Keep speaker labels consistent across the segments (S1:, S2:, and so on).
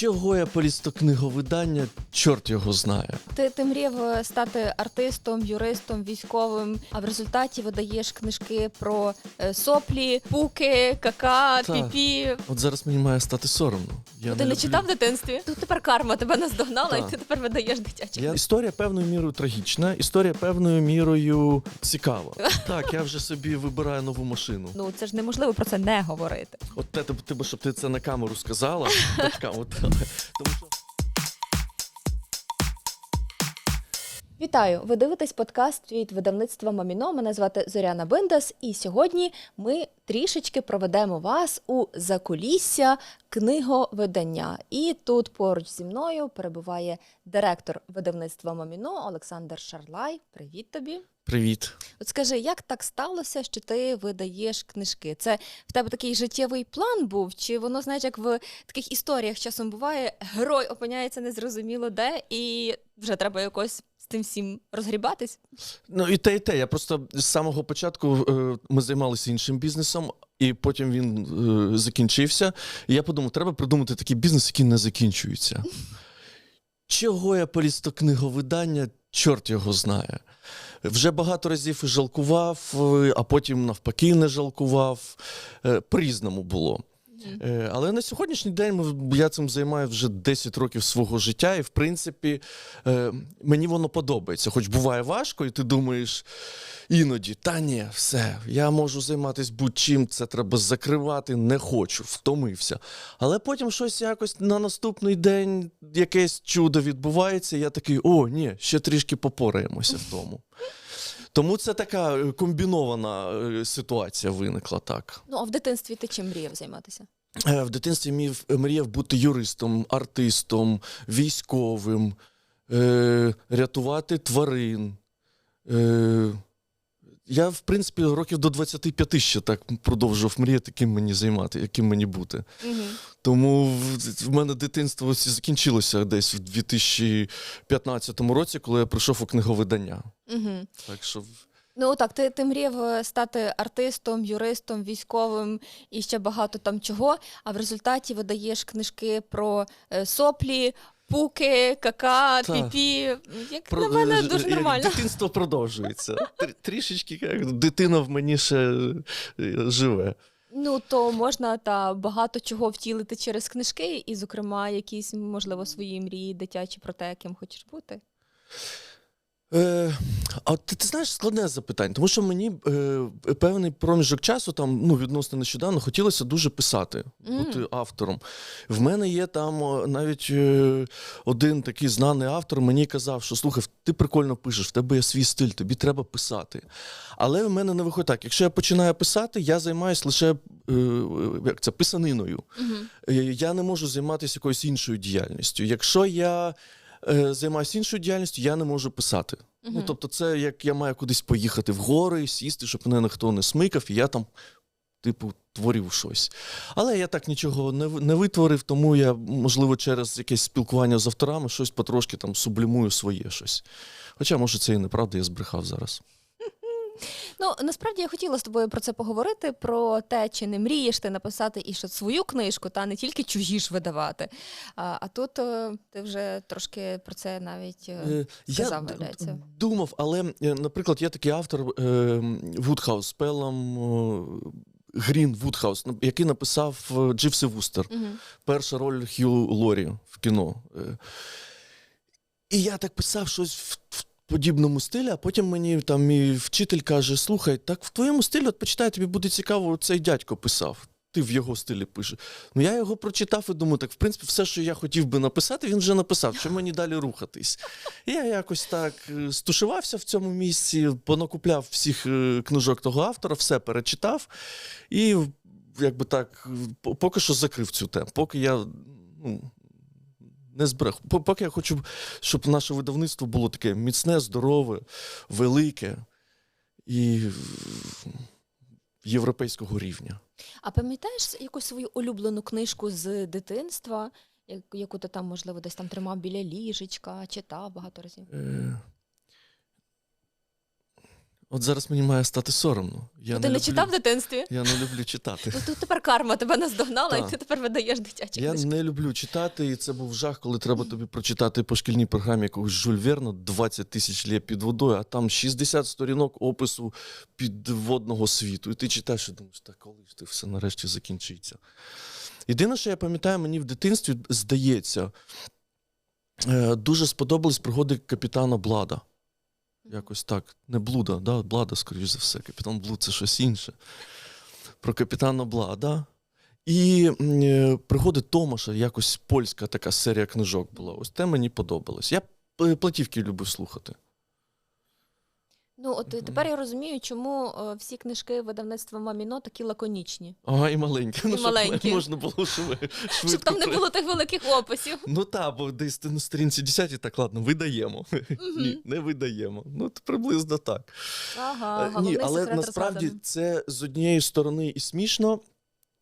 S1: Чого я поліз до книговидання, чорт його знає.
S2: Ти, ти мріяв е, стати артистом, юристом, військовим, а в результаті видаєш книжки про е, соплі, пуки, кака,
S1: Так.
S2: піпі.
S1: От зараз мені має стати соромно. Я
S2: ти не
S1: люблю-
S2: читав в дитинстві? Тут тепер карма тебе наздогнала,
S1: Так.
S2: і ти тепер видаєш дитячі.
S1: Я... Історія певною мірою трагічна, історія певною мірою цікава. Так, я вже собі вибираю нову машину.
S2: Ну це ж неможливо про це не говорити.
S1: От те, ти, ти, щоб ти це на камеру сказала. Така, от, тому що
S2: Вітаю! Ви дивитесь подкаст від видавництва Маміно. Мене звати Зоряна Биндас, і сьогодні ми трішечки проведемо вас у закулісся книговидання. І тут поруч зі мною перебуває директор видавництва Маміно Олександр Шарлай. Привіт тобі!
S1: Привіт.
S2: От скажи, як так сталося, що ти видаєш книжки? Це в тебе такий життєвий план був? Чи воно, знаєш, як в таких історіях часом буває, герой опиняється незрозуміло де, і вже треба якось з тим всім розгрібатись?
S1: Ну і те, і те. Я просто з самого початку е, ми займалися іншим бізнесом, і потім він е, закінчився. І я подумав, треба придумати такий бізнес, який не закінчується. Чого я поліз до книговидання, чорт його знає. Вже багато разів жалкував, е, а потім навпаки не жалкував. Е, По-різному було. Е, Але на сьогоднішній день я цим займаю вже 10 років свого життя, і в принципі е, мені воно подобається. Хоч буває важко, і ти думаєш іноді, та ні, все, я можу займатися будь-чим, це треба закривати, не хочу, втомився. Але потім щось якось на наступний день якесь чудо відбувається, і я такий, о, ні, ще трішки попораємося в тому. Це така е, комбінована е, ситуація виникла так.
S2: Ну, а в дитинстві ти чим мріяв займатися?
S1: Е, В дитинстві мів, мріяв бути юристом, артистом, військовим, е, рятувати тварин. Е, я, в принципі, років до 25 ще так продовжував мріяти, ким мені займати, яким мені бути.
S2: Угу.
S1: Тому в, в мене дитинство ось закінчилося десь в 2015 році, коли я прийшов у книговидання.
S2: Угу.
S1: Так що
S2: Ну так, ти, ти мріяв е, стати артистом, юристом, військовим і ще багато там чого. А в результаті видаєш книжки про е, соплі, пуки, кака, піпі. Як
S1: Про-
S2: на мене
S1: е,
S2: дуже нормально.
S1: Дитинство продовжується. Трі- Трішечки як дитина в мені ще е, живе.
S2: Ну то можна та багато чого втілити через книжки, і, зокрема, якісь можливо свої мрії дитячі про те, ким хочеш бути.
S1: Е, а ти, ти знаєш складне запитання, тому що мені е, певний проміжок часу, там ну відносно нещодавно, хотілося дуже писати, бути автором. В мене є там навіть е, один такий знаний автор мені казав, що слухай, ти прикольно пишеш, в тебе є свій стиль, тобі треба писати. Але в мене не виходить так. Якщо я починаю писати, я займаюся лише е, як це, писаниною.
S2: Угу.
S1: Е, я не можу займатися якоюсь іншою діяльністю. Якщо я е, займаюся іншою діяльністю, я не можу писати. Ну, тобто, це як я маю кудись поїхати в гори, сісти, щоб мене ніхто не смикав, і я там, типу, творив щось. Але я так нічого не, не витворив, тому я, можливо, через якесь спілкування з авторами щось потрошки там сублімую своє щось. Хоча, може, це і неправда, я збрехав зараз.
S2: Ну насправді я хотіла з тобою про це поговорити: про те, чи не мрієш ти написати і що свою книжку, та не тільки чужі ж видавати. А, а тут е, ти вже трошки про це навіть. е,
S1: Е, Я
S2: сказав,
S1: д- думав, але, наприклад, є такий автор Вудхаус е, Грін Вудхаус, який написав Дживси Вустер.
S2: Мгм.
S1: Перша роль Хью Лорі в кіно. І я так писав щось в, в подібному стилі, а потім мені там мій вчитель каже: слухай, так в твоєму стилі, от почитай, тобі буде цікаво, цей дядько писав. Ти в його стилі пишеш. Ну я його прочитав і думаю, так в принципі, все, що я хотів би написати, він вже написав. Що мені далі рухатись? І я якось так е, стушувався в цьому місці, понакупляв всіх е, книжок того автора, все перечитав і якби так, поки що закрив цю тему. Поки я ну, не зберег. Поки я хочу, щоб наше видавництво було таке міцне, здорове, велике і європейського рівня.
S2: А пам'ятаєш якусь свою улюблену книжку з дитинства, яку ти там, можливо, десь там тримав біля ліжечка, читав багато разів?
S1: Е, От зараз мені має стати соромно. Я
S2: Ну, ти не
S1: люблю,
S2: читав в дитинстві?
S1: Я не люблю читати.
S2: Ну тут тепер карма тебе наздогнала,
S1: Так.
S2: і ти тепер видаєш дитячі
S1: Я
S2: книжки.
S1: не люблю читати, і це був жах, коли треба тобі прочитати по шкільній програмі якогось Жюль Верна 20 тисяч літ під водою, а там 60 сторінок опису підводного світу. І ти читаєш і думаєш, так коли ж ти все нарешті закінчиться. Єдине, що я пам'ятаю, мені в дитинстві здається, е, дуже сподобались пригоди капітана Блада. Якось так. Не блуда, да? Блада, скоріш за все. Капітан Блуд це щось інше. Про капітана Блада. І е, пригоди Томаша, якось польська така серія книжок була. Ось те мені подобалось. Я платівки любив слухати.
S2: Ну от і тепер я розумію, чому е, всі книжки видавництва Маміно такі лаконічні.
S1: Ага, і маленькі. ну, щоб можна було швидко.
S2: Щоб там не було тих великих описів.
S1: Ну так, бо десь на сторінці 10 так, ладно, видаємо. Ні, не видаємо. Ну, то приблизно так.
S2: Ага,
S1: Е,
S2: головний
S1: Ні, але
S2: секрет
S1: насправді
S2: розгаданий.
S1: це з однієї сторони і смішно.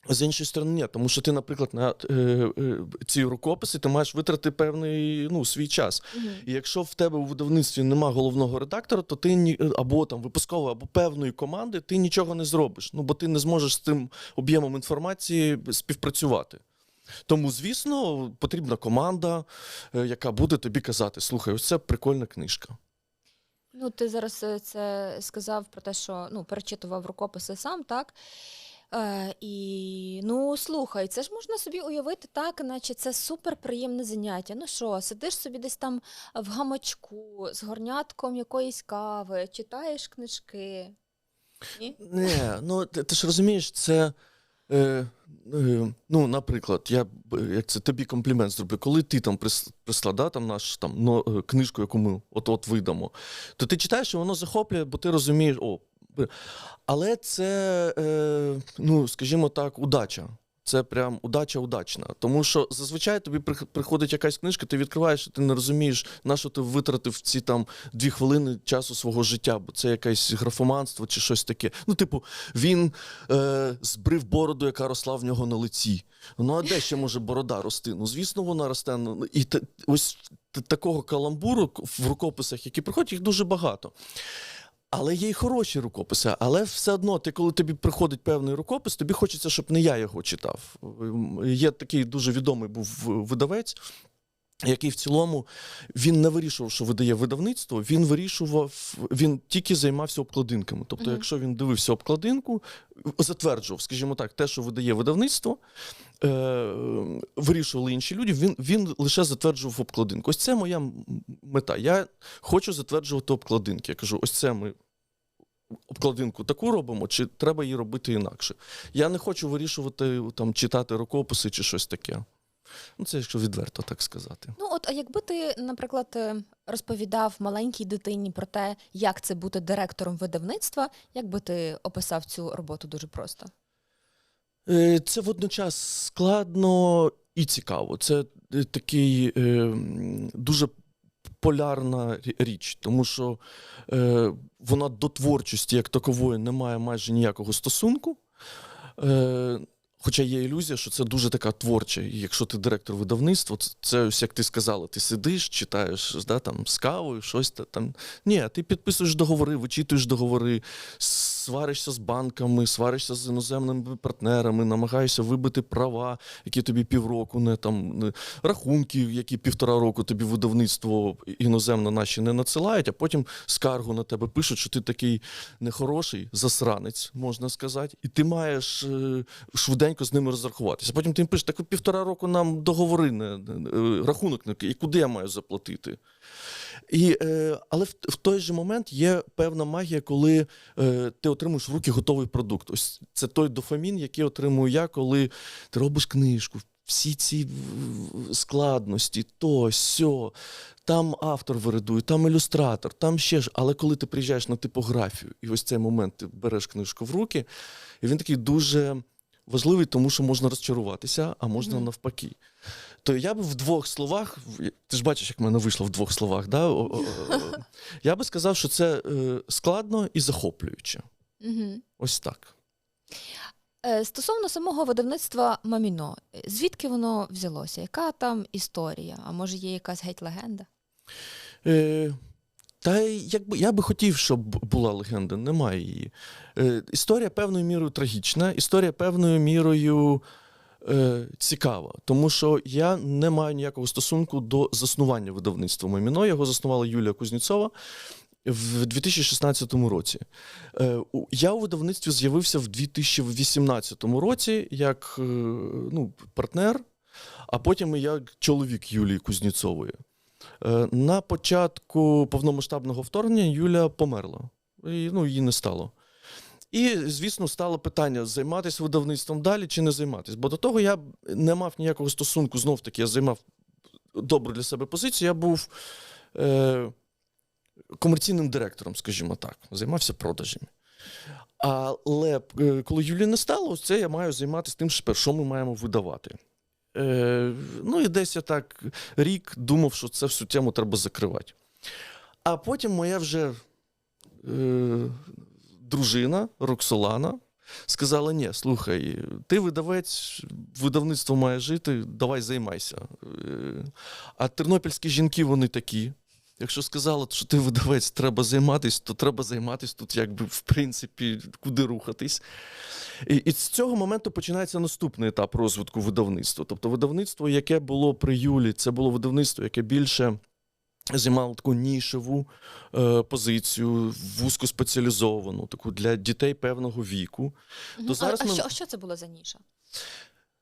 S1: З іншої сторони, ні, тому що ти, наприклад, на е, е, ці рукописи ти маєш витрати певний ну, свій час.
S2: Мгм.
S1: І якщо в тебе у видавництві нема головного редактора, то ти ні або там випускової, або певної команди ти нічого не зробиш. Ну бо ти не зможеш з тим об'ємом інформації співпрацювати. Тому, звісно, потрібна команда, е, яка буде тобі казати: слухай, ось це прикольна книжка.
S2: Ну, ти зараз е, це сказав про те, що ну, перечитував рукописи сам, так? Е, і ну слухай, це ж можна собі уявити так, наче це суперприємне заняття. Ну що, сидиш собі десь там в гамачку з горнятком якоїсь кави, читаєш книжки. Ні?
S1: Не, ну ти, ти ж розумієш, це. Е, е, ну, наприклад, я як це тобі комплімент зроблю. Коли ти там прис, прислав да, там наш там но, е, книжку, яку ми от-от видамо, то ти читаєш, і воно захоплює, бо ти розумієш, о. Але це, е, ну, скажімо так, удача. Це прям удача удачна. Тому що зазвичай тобі приходить якась книжка, ти відкриваєш, і ти не розумієш, на що ти витратив ці там дві хвилини часу свого життя, бо це якесь графоманство чи щось таке. Ну, типу, він е, збрив бороду, яка росла в нього на лиці. Ну, а де ще може борода рости? Ну, звісно, вона росте. Ну, І та, ось такого каламбуру в рукописах, які приходять, їх дуже багато. Але є й хороші рукописи. Але все одно, ти, коли тобі приходить певний рукопис, тобі хочеться, щоб не я його читав. Ем, Є такий дуже відомий був видавець. Який в цілому він не вирішував, що видає видавництво, він вирішував, він тільки займався обкладинками. Тобто,
S2: Мгм.
S1: якщо він дивився обкладинку, затверджував, скажімо так, те, що видає видавництво, е, вирішували інші люди, він, він лише затверджував обкладинку. Ось це моя мета. Я хочу затверджувати обкладинки. Я кажу, ось це ми обкладинку таку робимо, чи треба її робити інакше. Я не хочу вирішувати там, читати рукописи чи щось таке. Ну, це якщо відверто так сказати.
S2: Ну, от, а якби ти, наприклад, е, розповідав маленькій дитині про те, як це бути директором видавництва, як би ти описав цю роботу дуже просто?
S1: Е, Це водночас складно і цікаво. Це е, такий дуже полярна річ, тому що вона до творчості як такової не має майже ніякого стосунку. Хоча є ілюзія, що це дуже така творча. І якщо ти директор видавництва, це, ось як ти сказала, ти сидиш, читаєш да, там, з кавою, щось та- там. Ні, ти підписуєш договори, вичитуєш договори, сваришся з банками, сваришся з іноземними партнерами, намагаєшся вибити права, які тобі півроку, не там рахунки, які півтора року тобі видавництво іноземне наші не надсилають, а потім скаргу на тебе пишуть, що ти такий нехороший засранець, можна сказати, і ти маєш е, швиденько з ними розрахуватися. Потім ти пишеш, так півтора року нам договори не, не- е, рахунок не і куди я маю заплатити? І, е, але в, в той же момент є певна магія, коли е, ти отримуєш в руки готовий продукт. Ось це той дофамін, який отримую я, коли ти робиш книжку. Всі ці складності, то, сьо, там автор виридує, там ілюстратор, там ще ж. Але коли ти приїжджаєш на типографію, і ось цей момент ти береш книжку в руки, і він такий дуже важливий, тому що можна розчаруватися, а можна навпаки. То я би в двох словах, ти ж бачиш, як в мене вийшло в двох словах. Да? Я би сказав, що це е, складно і захоплююче.
S2: Угу.
S1: Ось так.
S2: Е, Стосовно самого видавництва Маміно, звідки воно взялося? Яка там історія? А може є якась геть легенда?
S1: Е, Та якби я би хотів, щоб була легенда, немає її. Е, історія певною мірою трагічна, історія певною мірою е, цікава, тому що я не маю ніякого стосунку до заснування видавництва Маміно. Його заснувала Юлія Кузнєцова в 2016 році. Е, я у видавництві з'явився в 2018 році як е, ну, партнер, а потім і як чоловік Юлії Кузнєцової. Е, На початку повномасштабного вторгнення Юля померла. І, ну, її не стало. І, звісно, стало питання: займатися видавництвом далі чи не займатися. Бо до того я не мав ніякого стосунку, знов таки, я займав добру для себе позицію. Я був е, комерційним директором, скажімо так, займався продажами. Але е, коли Юлі не стало, ось це я маю займатися тим, що ми маємо видавати. Е, ну і десь я так рік думав, що це всю тему треба закривати. А потім моя вже е, дружина Роксолана сказала: ні, слухай, ти видавець, видавництво має жити, давай займайся. Е, а тернопільські жінки вони такі. Якщо сказала, що ти видавець, треба займатися, то треба займатися тут, якби в принципі, куди рухатись. І, і з цього моменту починається наступний етап розвитку видавництва. Тобто, видавництво, яке було при Юлі, це було видавництво, яке більше займало таку нішеву е, позицію, вузькоспеціалізовану, таку для дітей певного віку.
S2: Мгм.
S1: зараз
S2: а, а
S1: ми-
S2: що, що це було за ніша?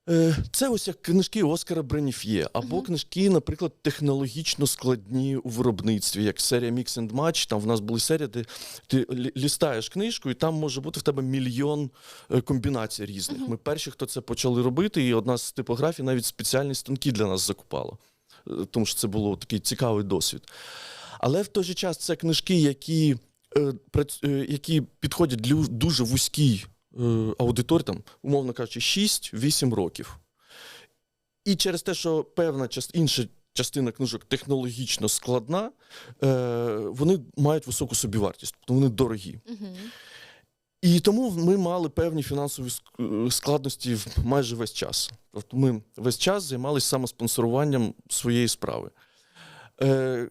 S1: Е, Це ось як книжки Оскара Бреніф'є, або
S2: Мгм.
S1: книжки, наприклад, технологічно складні у виробництві, як серія Mix and Match. Там в нас були серії, де ти лістаєш книжку, і там може бути в тебе мільйон е, комбінацій різних.
S2: Мгм.
S1: Ми перші, хто це почали робити, і одна з типографій навіть спеціальні станки для нас закупала, тому що це було такий цікавий досвід. Але в той же час це книжки, які, е, е, які підходять для дуже вузькій е, аудиторії, там, умовно кажучи, 6-8 років. І через те, що певна част, інша частина книжок технологічно складна, е, вони мають високу собівартість, тобто вони дорогі.
S2: Угу.
S1: І тому ми мали певні фінансові е, складності майже весь час. Тобто ми весь час займалися саме спонсоруванням своєї справи. Е,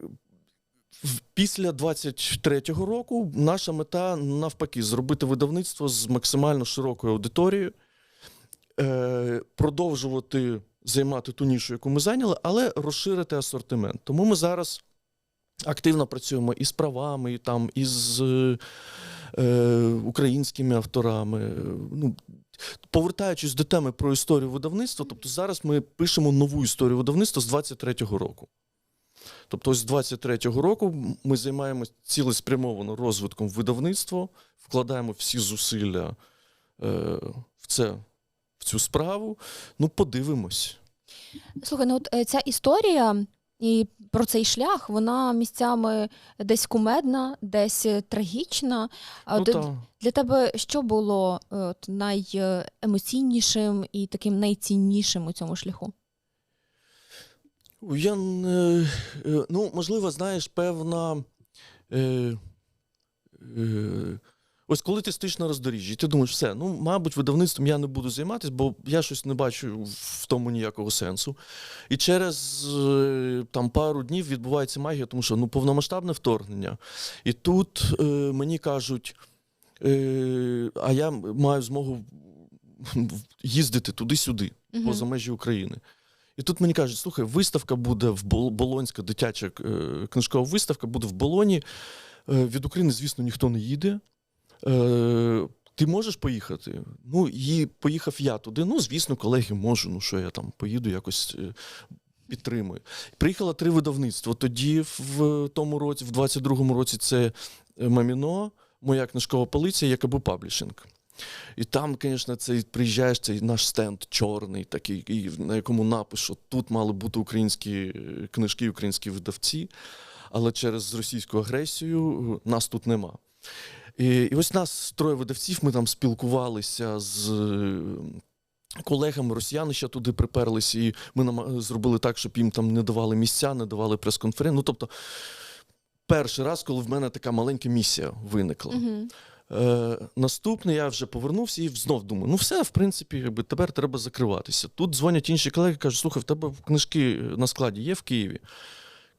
S1: Після 23-го року наша мета навпаки зробити видавництво з максимально широкою аудиторією, е, продовжувати займати ту нішу, яку ми зайняли, але розширити асортимент. Тому ми зараз активно працюємо і з правами, і там, і українськими авторами. Е, Ну, повертаючись до теми про історію видавництва, тобто зараз ми пишемо нову історію видавництва з 23-го року. Тобто, ось з 23-го року ми займаємося цілеспрямовано розвитком видавництва, вкладаємо всі зусилля е, в це, в цю справу. Ну, подивимось.
S2: Слухай, ну от е, ця історія і про цей шлях, вона місцями десь кумедна, десь е, трагічна.
S1: Ну, та.
S2: для тебе що було е, от, найемоційнішим і таким найціннішим у цьому шляху?
S1: Я не, е, ну, можливо, знаєш, певна. Е, е, ось коли ти стоїш на роздоріжжі, ти думаєш, все, ну, мабуть, видавництвом я не буду займатися, бо я щось не бачу в тому ніякого сенсу. І через е, там, пару днів відбувається магія, тому що ну, повномасштабне вторгнення. І тут е, мені кажуть, е, а я маю змогу їздити туди-сюди
S2: Мгм.
S1: поза межі України. І тут мені кажуть, слухай, виставка буде в Болонська дитяча е, книжкова виставка буде в Болоні. Е, від України, звісно, ніхто не їде. Е, ти можеш поїхати? Ну, і поїхав я туди. Ну, звісно, колеги, можу. Ну, що я там поїду, якось е, підтримую. Приїхало три видавництва. Тоді, в тому році, в 22-му році, це е, Маміно, моя книжкова полиця, ЯКБ Паблішинг. І там, звісно, приїжджаєш, цей наш стенд чорний, такий, і на якому напис, що тут мали бути українські е, книжки, українські видавці, але через російську агресію нас тут нема. І, і ось нас троє видавців, ми там спілкувалися з. е, Колегами росіяни ще туди приперлися, і ми нам зробили так, щоб їм там не давали місця, не давали прес-конференцію. Ну, тобто, перший раз, коли в мене така маленька місія виникла.
S2: Угу.
S1: Е, наступний я вже повернувся і знов думаю, ну все, в принципі, якби тепер треба закриватися. Тут дзвонять інші колеги, кажуть, слухай, в тебе книжки на складі є в Києві.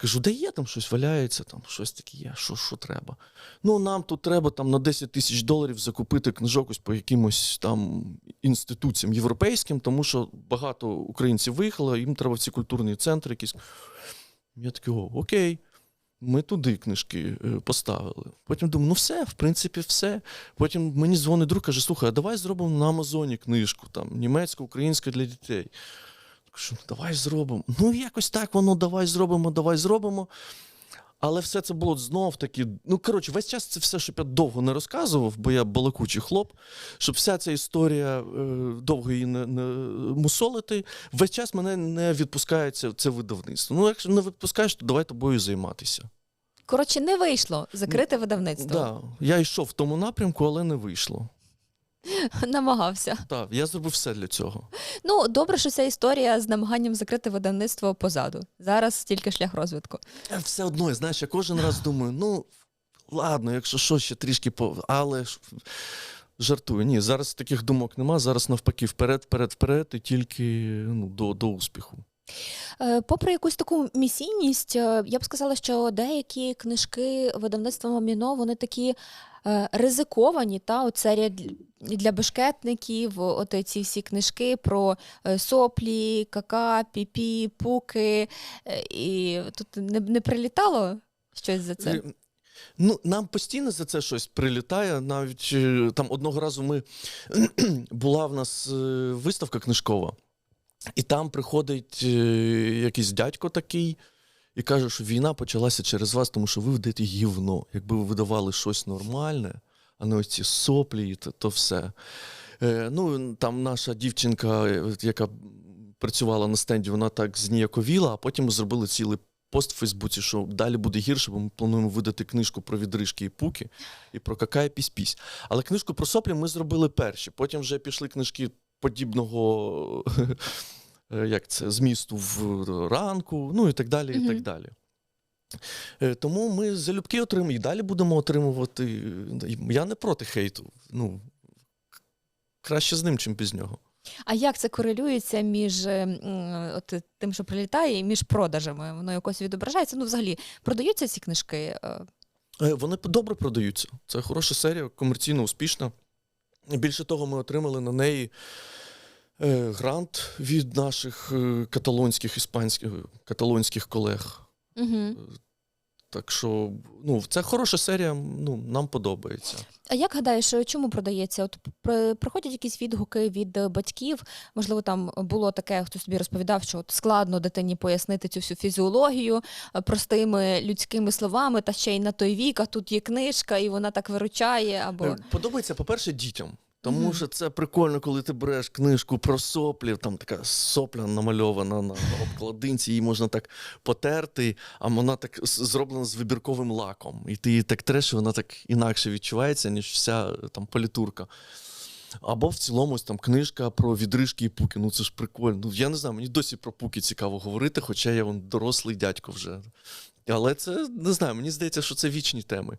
S1: Кажу, де є там щось валяється, там щось таке є, що, що треба. Ну, нам тут треба там на 10 тисяч доларів закупити книжок ось по якимось там інституціям європейським, тому що багато українців виїхало, їм треба в ці культурні центри якісь. Я такий, о, окей. Ми туди книжки е, поставили. Потім думаю, ну все, в принципі, все. Потім мені дзвонить друг, каже: слухай, а давай зробимо на Амазоні книжку, там, німецька, українська для дітей. Кажу, «Ну, давай зробимо. Ну, якось так воно, давай зробимо, давай зробимо. Але все це було знов таки. Ну, коротше, весь час це все, щоб я довго не розказував, бо я балакучий хлоп, щоб вся ця історія е, довго її не, не мусолити. Весь час мене не відпускається це видавництво. Ну, якщо не відпускаєш, то давай тобою займатися.
S2: Коротше, не вийшло закрити видавництво.
S1: Да, я йшов в тому напрямку, але не вийшло.
S2: Намагався.
S1: Так, я зробив все для цього.
S2: Ну, добре, що ця історія з намаганням закрити видавництво позаду. Зараз тільки шлях розвитку.
S1: Я все одно, знаєш, я кожен раз думаю, ну ладно, якщо що, ще трішки по. Але жартую. Ні, зараз таких думок нема. Зараз навпаки, вперед, вперед, вперед, і тільки ну, до, до успіху.
S2: Е, Попри якусь таку місійність, е, я б сказала, що деякі книжки видавництва Маміно, вони такі е, ризиковані. Та? Дл- для бешкетників, от ці всі книжки про е, соплі, кака, піпі, пуки. Е, І тут не, не прилітало щось за це.
S1: Е, Ну, нам постійно за це щось прилітає. Навіть е, там одного разу ми була в нас е, виставка книжкова, і там приходить е, якийсь дядько такий і каже, що війна почалася через вас, тому що ви ведете гівно. Якби ви видавали щось нормальне, а не оці соплі, то, то все. Е, ну, там наша дівчинка, е, яка працювала на стенді, вона так зніяковіла, а потім зробили цілий пост в Фейсбуці, що далі буде гірше, бо ми плануємо видати книжку про відрижки і пуки і про кака і пісь-пісь. Але книжку про соплі ми зробили перші. Потім вже пішли книжки подібного як це, змісту в ранку, ну і так далі. і так далі. Е, Тому ми залюбки отримуємо і далі будемо отримувати. Я не проти хейту. Ну, краще з ним, чим без нього.
S2: А як це корелюється між е, от, тим, що прилітає, і між продажами? Воно якось відображається? Ну, взагалі, продаються ці книжки? Е,
S1: Е, Вони добре продаються. Це хороша серія, комерційно успішна. Більше того, ми отримали на неї е, грант від наших е, каталонських іспанських каталонських колег.
S2: Угу.
S1: Так що ну, це хороша серія, ну, нам подобається.
S2: А як гадаєш, е, чому продається? От при- приходять якісь відгуки від е, батьків? Можливо, там було таке, хто собі розповідав, що от складно дитині пояснити цю всю фізіологію е, простими людськими словами, та ще й на той вік, а тут є книжка, і вона так виручає. Або
S1: Е, Подобається, по-перше, дітям. Тому що це прикольно, коли ти береш книжку про соплі, там така сопля намальована на обкладинці, її можна так потерти, а вона так зроблена з вибірковим лаком. І ти її так треш, і вона так інакше відчувається, ніж вся там політурка. Або в цілому ось там книжка про відрижки і пуки. Ну це ж прикольно. Ну, я не знаю, мені досі про пуки цікаво говорити, хоча я вон дорослий дядько вже. Але це не знаю, мені здається, що це вічні теми.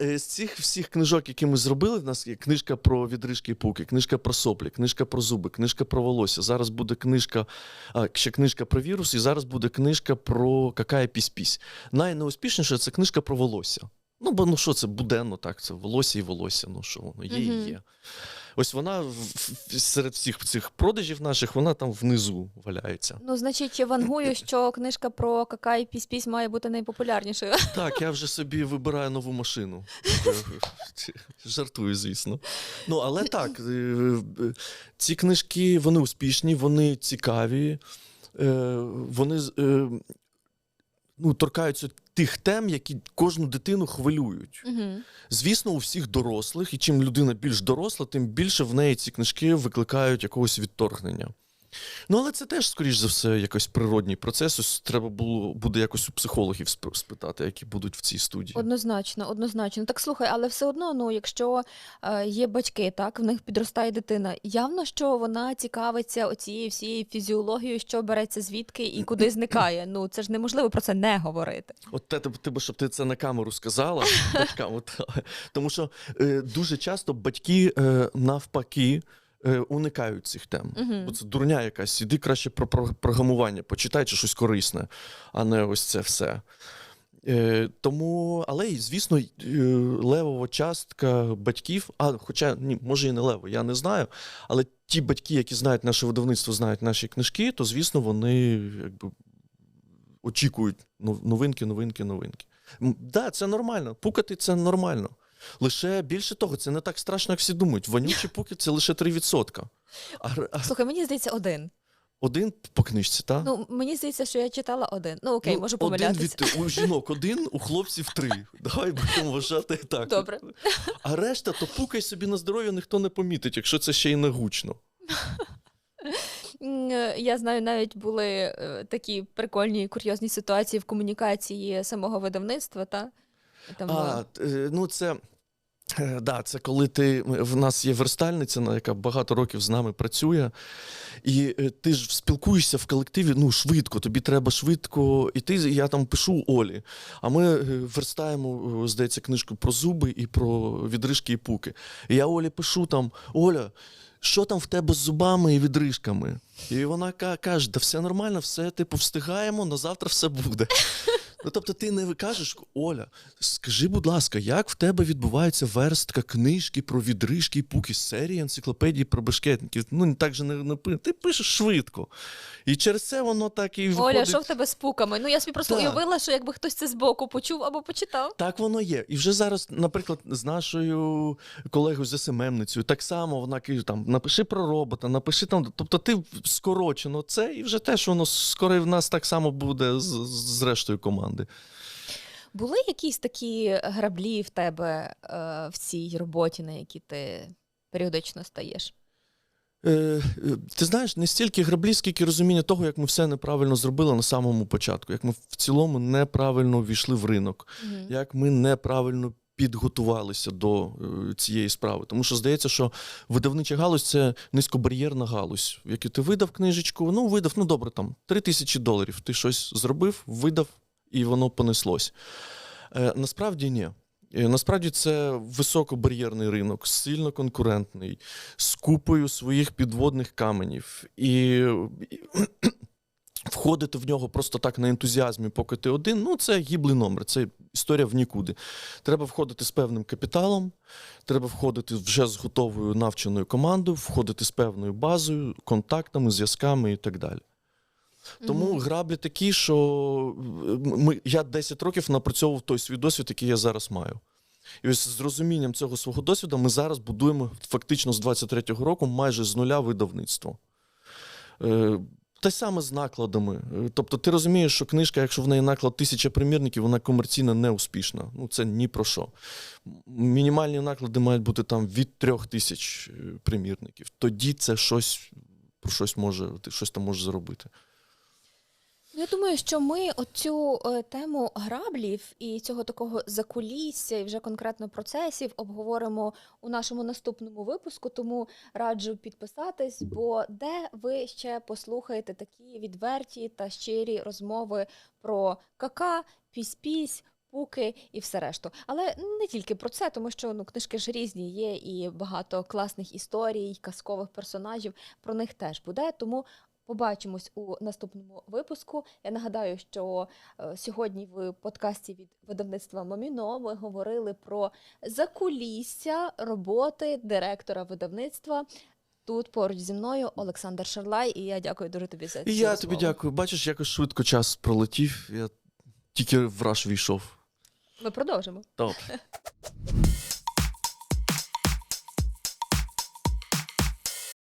S1: Е, З цих всіх книжок, які ми зробили, в нас є книжка про відрижки і пуки, книжка про соплі, книжка про зуби, книжка про волосся. Зараз буде книжка, а, ще книжка про вірус, і зараз буде книжка про какая пісь-пісь. Найнеуспішніша це книжка про волосся. Ну, бо ну що це буденно, так, це волосся і волосся, ну що воно є і є. Ось вона серед всіх цих продажів наших, вона там внизу валяється.
S2: ну, значить, вангую, що книжка про кака і пісь-пісь має бути найпопулярнішою.
S1: Так, я вже собі вибираю нову машину. Жартую, звісно. Ну, але так, е, е, ці книжки вони успішні, вони цікаві, е, вони ну, торкаються тих тем, які кожну дитину хвилюють.
S2: Угу.
S1: Звісно, у всіх дорослих, і чим людина більш доросла, тим більше в неї ці книжки викликають якогось відторгнення. Ну, але це теж, скоріш за все, якийсь природній процес. Ось треба було буде якось у психологів сп- спитати, які будуть в цій студії.
S2: Однозначно, однозначно. Так слухай, але все одно, ну якщо е, є батьки, так в них підростає дитина. Явно, що вона цікавиться оцією всією фізіологією, що береться звідки і куди зникає. Ну це ж неможливо про це не говорити.
S1: От те, ти би, щоб ти це на камеру сказала, батькам, от, тому що е, дуже часто батьки е, навпаки е, уникають цих тем.
S2: Мгм.
S1: Бо це дурня якась. Іди краще про про- програмування, почитай чи щось корисне, а не ось це все. Е, тому, але й, звісно, е, левова частка батьків, а хоча ні, може і не лево, я не знаю. Але ті батьки, які знають наше видавництво, знають наші книжки, то звісно, вони якби очікують новинки, новинки, новинки. Так, да, це нормально. Пукати це нормально. Лише більше того, це не так страшно, як всі думають. Вонючі пуки це лише 3%. А,
S2: Слухай, мені здається, один.
S1: один по книжці, так?
S2: Ну, мені здається, що я читала один. Ну окей, можу помилятися.
S1: Один від у жінок один, у хлопців три. Давай будемо вважати так.
S2: Добре.
S1: А решта, то пукай собі на здоров'я, ніхто не помітить, якщо це ще й не гучно.
S2: Е, Я знаю, навіть були е, такі прикольні курйозні ситуації в комунікації самого видавництва, та там
S1: А, е, ну це. Е, Да, це коли ти в нас є верстальниця, яка багато років з нами працює, і е, ти ж спілкуєшся в колективі ну швидко. Тобі треба швидко. І ти я там пишу Олі. А ми е, верстаємо, здається, книжку про зуби і про відрижки і пуки. І я Олі пишу там: Оля, що там в тебе з зубами і відрижками? І вона каже: да все нормально, все типу встигаємо, на завтра все буде. Ну, тобто, ти не кажеш, Оля, скажи, будь ласка, як в тебе відбувається верстка книжки про відрижки і пуки з серії енциклопедії про бешкетників? Ну, так же не, не Ти пишеш швидко. І через це воно так і виходить.
S2: Оля, що в тебе з пуками? Ну я собі просто
S1: Так.
S2: уявила, що якби хтось це збоку почув або почитав.
S1: Так воно є. І вже зараз, наприклад, з нашою колегою з СММницею, так само вона каже, там напиши про робота, напиши там. Тобто ти скорочено це, і вже теж воно скоро в нас так само буде з, з рештою команди.
S2: Були якісь такі граблі в тебе е, в цій роботі, на які ти періодично стаєш?
S1: Е, е, ти знаєш, не стільки граблі, скільки розуміння того, як ми все неправильно зробили на самому початку, як ми в цілому неправильно ввійшли в ринок,
S2: Мгм.
S1: як ми неправильно підготувалися до цієї справи. Тому що здається, що видавнича галузь це низькобар'єрна галузь, в якій ти видав книжечку, ну видав, ну добре, там 3 тисячі доларів. Ти щось зробив, видав, і воно понеслось. Е, насправді ні. Е, Насправді це високобар'єрний ринок, сильно конкурентний, з купою своїх підводних каменів. І, і входити в нього просто так на ентузіазмі, поки ти один, ну це гіблий номер, це історія в нікуди. Треба входити з певним капіталом, треба входити вже з готовою навченою командою, входити з певною базою, контактами, зв'язками і так далі. Тому
S2: Мгм.
S1: граблі такі, що е, ми, я 10 років напрацьовував той свій досвід, який я зараз маю. І ось з розумінням цього свого досвіду ми зараз будуємо фактично з 23-го року майже з нуля видавництво. Е, те саме з накладами. Е, Тобто ти розумієш, що книжка, якщо в неї наклад тисяча примірників, вона комерційно не успішна. Ну це ні про що. Мінімальні наклади мають бути там від трьох тисяч примірників. Тоді це щось про щось може, ти щось там можеш зробити.
S2: Ну, Я думаю, що ми оцю е, тему граблів і цього такого закулісся і вже конкретно процесів обговоримо у нашому наступному випуску. Тому раджу підписатись, бо де ви ще послухаєте такі відверті та щирі розмови про кака, пісь-пісь. Пуки і все решту. Але не тільки про це, тому що ну, книжки ж різні є, і багато класних історій, казкових персонажів. Про них теж буде. Тому Побачимось у наступному випуску. Я нагадаю, що е, сьогодні в подкасті від видавництва Маміно ми говорили про закулісся роботи директора видавництва. Тут поруч зі мною Олександр Шарлай, і я дякую дуже тобі за цю
S1: І я
S2: розмову.
S1: тобі дякую. Бачиш, якось швидко час пролетів. Я тільки в раш війшов.
S2: Ми продовжимо.
S1: Добре.